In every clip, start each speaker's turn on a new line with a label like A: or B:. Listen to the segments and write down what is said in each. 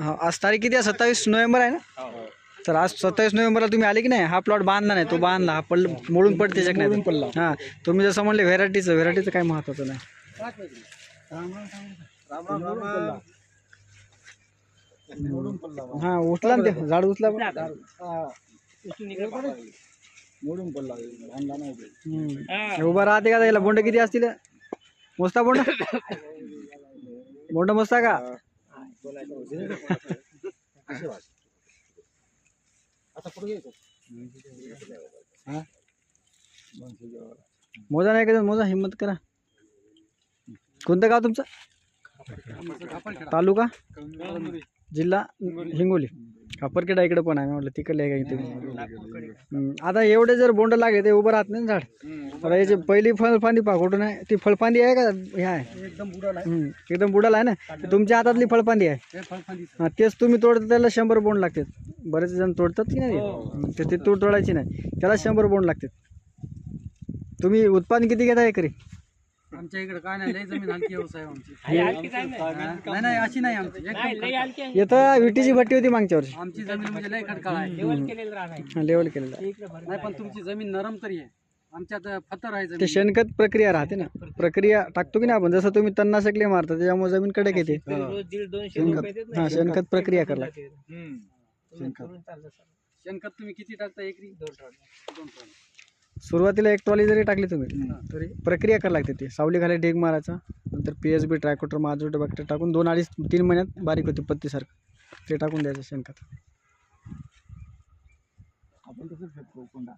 A: हा आज तारीख किती आहे? सत्तावीस नोव्हेंबर आहे ना? तर आज सत्तावीस नोव्हेंबरला तुम्ही आले की नाही? हा प्लॉट बांधला नाही तो बांधला हा पडलं मोडून पडते त्याच्यात पडला. हां तुम्ही जसं म्हणले व्हेरायटीचं व्हेरायटीचं काय महत्त्वाचं नाही. हां उठला ना ते झाड उचला. हम्म. उभा राहते का त्याला? बोंड किती असतील? मोजता बोंड? बोंड मोजता का? मोजा नाही का मोजा हिंमत करा. कोणतं गाव तुमचं? तालुका? जिल्हा हिंगोली. खापरखेडा इकडे पण आहे. म्हटलं तिकडले आहे का इथे. आता एवढे जर बोंड लागले ते उभं राहत नाही ना झाड. आता याची पहिली फळफांदी पहा कुठून आहे? ती फळफांदी आहे का? हे आहे.
B: एकदम बुडाला
A: हम्म. एकदम बुडाला आहे ना? तुमच्या हातातली फळफांदी आहे.
B: हे
A: हा तेच तुम्ही तोडता त्याला शंभर बोंड लागतात. बरेच जण तोडतात की नाही? हम्म. ते ते तूर तोडायची नाही. त्याला शंभर बोंड लागतात. तुम्ही उत्पादन किती घेता एकरी?
B: आमच्या इकडे काय नाही लय जमीन हलकी व्यवसाय आहे आमची हा, नाही नाही अशी नाही आमची. एकदम खडकाळ.
A: येतं विटीची भट्टी होती मागच्या वर्षी.
B: आमची जमीन म्हणजे लय खडकाळ आहे.
A: लेवल केलेलं आहे.
B: नाही पण तुमची जमीन नरम तरी आहे. आमच्यात फतर आहे
A: ते
B: जमीन.
A: शेणखत प्रक्रिया राहते ना. प्रक्रिया टाकतो की नाही आपण? जसं तुम्ही तन्नाशकले मारता त्याच्यामुळे जमीन कडक येते शेणखत. हा शेणखत प्रक्रिया करा
B: शेणखत तुम्ही किती टाकता एकरी? दोन टन. दोन टन.
A: सुरुवातीला एक ट्रॉली जरी टाकली तुम्ही तरी प्रक्रिया करावी लागते ती. सावली खाली ढीग मारायचा नंतर पी एच बी ट्रायकोटर माजोट बॅक्टर टाकून दोन अडीच तीन महिन्यात बारीक होते पत्तीसारखं ते टाकून द्यायचं शेणखत.
B: आपण तसंच फेकतो कोंडा.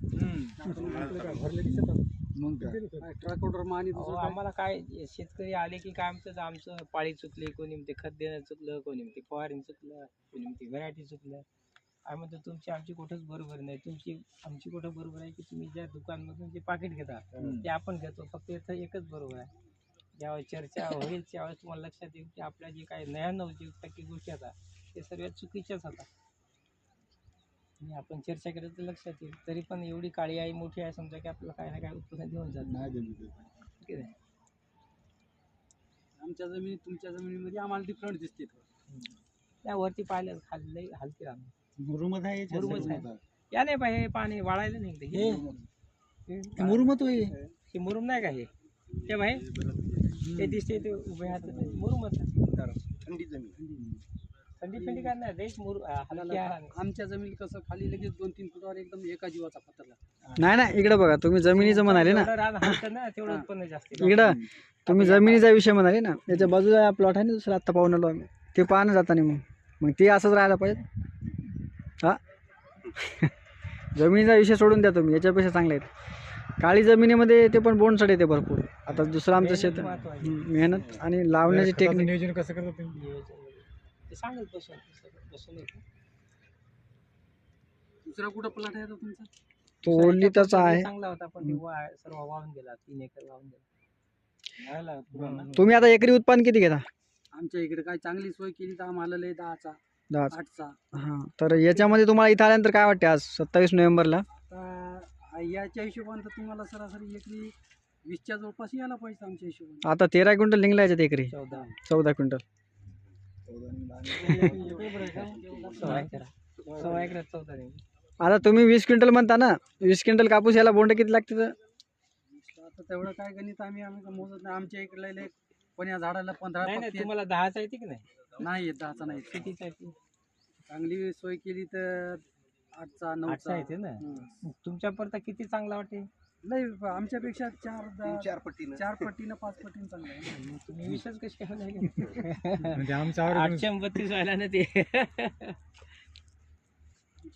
B: मग काय? ट्रॅक्टर मानी
C: अहो, आम्हाला काय शेतकरी आले की काय आमचं आमचं पाळी चुकली कोणी म्हणते खत देणं चुकलं कोणी म्हणते फवारणी चुकलं कोणी म्हणते व्हरायटी चुकलं. आम्ही म्हणतो तुमची आमची कुठंच बरोबर नाही. तुमची आमची कुठं बरोबर आहे की तुम्ही ज्या दुकानमधून जे पाकिट घेता ते आपण घेतो. फक्त इथं एकच बरोबर आहे. ज्यावेळेस चर्चा होईल त्यावेळेस तुम्हाला लक्षात येईल की आपल्या जे काही नव्याण्णव जे टक्के गोष्टी आता ते सर्व चुकीच्याच होता आणि आपण चर्चा केलं तर लक्षात येईल. तरी पण एवढी काळी आई मोठी आहे समजा की आपल्याला काही ना काही उत्पन्न देऊन जात. ठीक आहे
B: आमच्या जमिनीत तुमच्या जमिनीमध्ये आम्हाला डिफरंट दिसते
C: त्या वरती पाहिलं खाली लई हलकी
B: मुरुमच आहे
C: मुरुमच आहे. या नाही पाहिजे पाणी वाळायला नाही इकडे. हे? हे
B: मुरुमत होय?
C: हे मुरुम नाही का हे? ते बाहे ते दिसते ते उभे हात मुरुमच आहे.
B: थंडी जमीन.
C: थंडी थंडी काय नाही देश मुरु.
B: आमच्या जमिनीत कसं खाली लगेच दोन तीन फुटावर एकदम एका जीवाचा पत्तरला
A: नाही नाही इकडं बघा तुम्ही जमिनीचं म्हणाले ना.
C: जेवढं रान हलतं ना तेवढं उत्पन्न जास्त येतं.
A: इकडं तुम्ही जमिनीचा विषय म्हणाले ना त्याच्या बाजूला प्लॉट आहे ना दुसरं आत्ता पाहून आलो आम्ही. ते पाहणं जाताना मग. मग ते असंच राहायला पाहिजे. जमिनीचा विषय सोडून द्या तुम्ही याच्यापेक्षा चांगले आहेत. काळी जमिनीमध्ये ते पण बोंडसड येते भरपूर. आता दुसरं आमचं शेत मेहनत आणि लावण्याची टेक्निक
B: नियोजन कसं करता. दुसरा कुठं प्लॉट आहे आता तुमचा?
A: तो ओलिताचा आहे.
C: चांगला होता पण सर्व वाहून गेला तीन एकर वाहून गेला.
A: तुम्ही आता एकरी उत्पादन किती घेता?
B: आमच्या इकडे काय चांगली सोय केली तर आम्हाला लय दहाचा.
A: दहा
B: आठचा.
A: हां. तर याच्यामध्ये तुम्हाला इथं आल्यानंतर काय वाटते आज सत्तावीस नोव्हेंबरला?
B: तर याच्या हिशोबाने तर तुम्हाला सरासरी एकरी वीसच्या जवळपास यायला पाहिजे आमच्या हिशोबाने.
A: आता तेरा क्विंटल निघला याच्यात एकरी.
C: चौदा.
A: चौदा क्विंटल.
C: सव्वा एकरात चौदा
A: आता तुम्ही वीस क्विंटल म्हणता ना वीस क्विंटल कापूस याला बोंड किती लागते तर?
B: आता तेवढं काय गणित आम्ही आम्ही मोजत नाही. आमच्या इकडे पण या झाडाला पंधरा
C: नाही तुम्हाला दहाचा येते की नाही?
B: नाही येत दहाचा नाही येत.
C: कितीचा येते
B: चांगली सोय केली तर आठचा
C: आठचा
B: नऊचा
C: येते ना?
B: हं.
C: तुमच्या परता किती चांगला वाटे
B: लय आमच्यापेक्षा चार दहा- चार पट्टीनं चार पट्टीनं पाच पट्टीनं चांगलं आहे.
C: मग तुम्ही विषयच कशी काय?
B: म्हणजे आमच्या
C: आठशे बत्तीस व्हायला ना ते.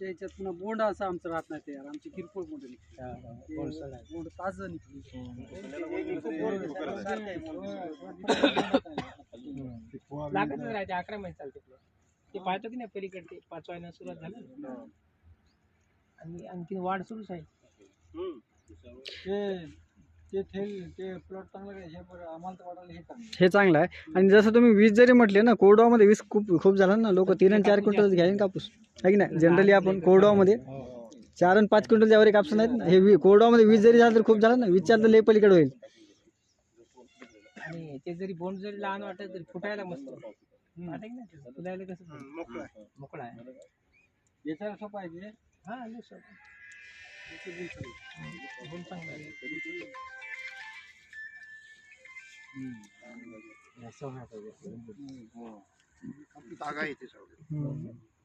B: आमच्या याच्यात पुन्हा बोंड असं आमचं राहत नाही तयार आमची किरकोळ बोंड निघते. बोंड ताजं
C: लागतच राहते अकरा महिने चालते. ते पाहतो की नाही पलीकडे ते पाचवा महिना सुरुवात झाली. आणि आणखी वाढ सुरूच आहे
B: ते प्लॉट चांगलं काय हे बरं आम्हाला तर वाटायला हे चांगलं
A: हे चांगलं आहे. आणि जसं तुम्ही वीस जरी म्हटले ना कोरडवामध्ये वीस खूप खूप झालं ना लोक तीन आणि चार क्विंटल घ्यायला कापूस. आहे की नाही? जनरली आपण कोरडवामध्ये चार आणि पाच क्विंटल ज्यावर कापूस नाहीत ना. हे वी- कोरडवामध्ये वीस जरी झालं तर खूप झालं ना. वीसच्या तर लय पलीकडे होईल.
C: आणि ते जरी बोंड जरी लहान वाटत तरी फुटायला मस्त. फुलायला कसं? मोकळा आहे.
B: याच्यावर
C: हा लय सोपं. चांगला आहे.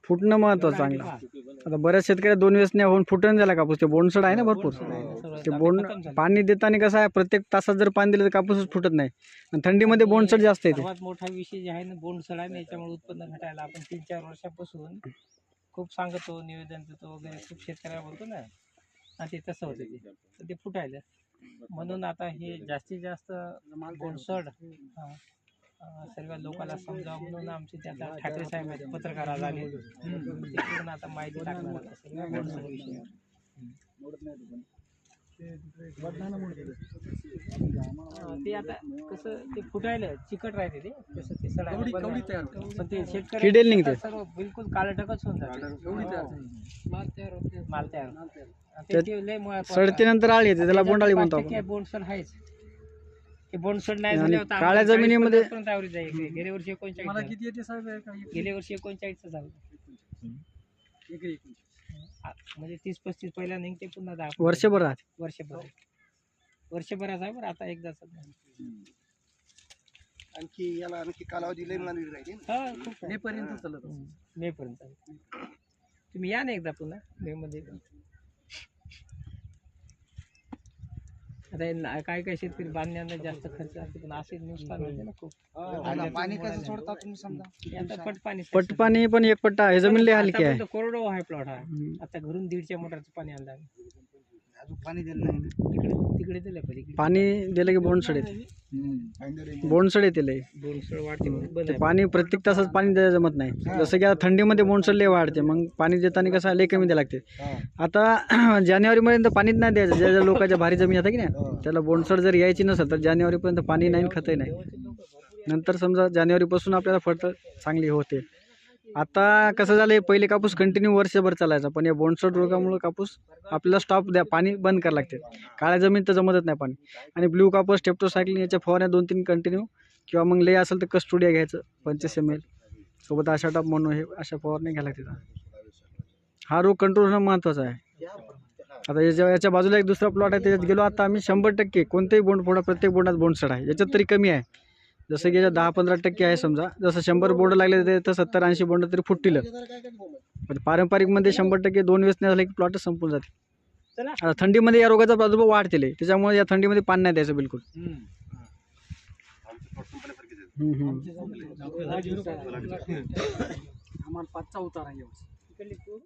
A: फुटणं महत्वाचं चांगलं. आता बऱ्याच शेतकऱ्या दोन वेळेस नाही होऊन फुटून झाला कापूस. ते बोंडसड आहे ना भरपूर. ते बोंड पाणी देताना कसं आहे प्रत्येक तासात जर पाणी दिलं तर कापूसच फुटत नाही. आणि थंडीमध्ये बोंडसड जास्त येते
C: सर्वात मोठा विषय जे आहे ना बोंडसड आहे ना याच्यामुळे उत्पन्न घटायला आपण तीन चार वर्षापासून खूप सांगतो निवेदन देतो वगैरे. खूप शेतकऱ्याला बोलतो ना. आणि ते तसं होतं ते. तर ते फुटायलं म्हणून आता हे जास्तीत जास्त गोडसड सर्व लोकांना समजावं म्हणून आमचे त्याचा ठाकरे साहेब आहेत पत्रकार आले. ते पूर्ण आता माहिती टाकणार आता सर्व बोंडसड विषयावर ते आता कसं ते फुटायलं चिकट राहते ते तसं ते सडायला
B: होते.
C: पण ते शेतकरी
A: निघते.
C: सर्व बिलकुल काळटकच होऊन जाते
B: होते.
C: माल तयार होते माल तयार होते. आणि
A: त्यात
C: ते लय मुळा
A: सडतीनंतर आळी येते त्याला बोंडाळी म्हणतो आपण
C: बोंडसड आहेच ते बोंडसड नाही
A: आणि
C: तर
A: काळ्या जमिनीमध्ये-
C: 40 पर्यंत average आहे इकडे. गेल्या वर्षी एकोणचाळीस झालं.
B: किती येते साहेब हे काय?
C: गेल्या वर्षी एकोणचाळीस झालं म्हणजे तीस पस्तीस पहिला निघते पुन्हा दहा
A: वर्षभर राहते.
C: वर्षभर. वर्षभराचा आहे बरं आता एकदाच
D: आणखी याला आणखी कालावधी लय मानवी राहिली.
C: हा खूप.
B: मे पर्यंत चालत.
C: मे पर्यंत तुम्ही या ना एकदा पुन्हा मे मध्ये आता ना- काय काय शेतकरी बांधण्याला जास्त खर्च असते पण असे नुकसान होते ना खूप.
D: आता पाणी कसं सोडता तुम्ही समजा?
C: हे आता पटपाणी
A: पट पाणी पण एक पट्टा हे जमीन लय हलकी आहे.
C: करोडो आहे प्लॉट हा. आता घरून दीडच्या मोटरचं पाणी आणलं.
D: अजून पाणी दिलं नाही
C: तिकडे तिकडे दिलं पलीकडे
A: पाणी दिलं की बोंडसड येते. बोंडसड येते लय.
C: वाढते म्हणून बंद
A: ते
C: आहे.
A: पाणी प्रत्येक तासात पाणी द्यायला जमत नाही. जसं की आता थंडीमध्ये बोंडसड लय वाढते मग पाणी देताना कसं लय कमी द्यायला लागते. आता जानेवारीपर्यंत पाणीच नाही द्यायचं. ज्या ज्या लोकांच्या भारी जमीन आता की नाही त्याला बोंडसड जर यायची नसेल तर जानेवारीपर्यंत पाणी नाही खतही नाही. नंतर समजा जानेवारीपासून आपल्याला फळतं चांगली होते. आता कसं झालं पहिले कापूस कंटिन्यू वर्षभर चालायचा पण या बोंडसट रोगामुळे कापूस आपल्याला स्टॉप द्या पाणी बंद करावं लागते. काळ्या जमीन तर जमतच नाही पाणी. आणि ब्ल्यू कापूस टेप्टोसायक्लिन याच्या फवारण्या दोन तीन कंटिन्यू किंवा मग लय असेल तर कस्टुडिया घ्यायचं पंचवीस एम एल. सोबत अशा टॉप म्हणून हे अशा फवारण्या घ्यायला लागतात हा रोग कंट्रोल होणं महत्त्वाचा आहे. आता याच्या याच्या बाजूला एक दुसरा प्लॉट आहे त्याच्यात गेलो आता आम्ही शंभर टक्के. कोणतेही बोंड फोडा प्रत्येक बोंडात बोंडसड आहे. याच्यात तरी कमी आहे. जसं की दहा पंधरा टक्के आहे समजा. जसं शंभर बोंड लागले तर सत्तर ऐंशी बोंड तरी फुटतील पण पारंपरिकमध्ये शंभर टक्के दोन वेळेस नाही झाले की प्लॉटच संपून जाते.
C: चला.
A: आता थंडीमध्ये या रोगाचा प्रादुर्भाव वाढतील. त्याच्यामुळे या थंडीमध्ये पाणी नाही द्यायचं बिलकुल.
B: आम्हाला पाचचा उतार आहे. यावर्षी.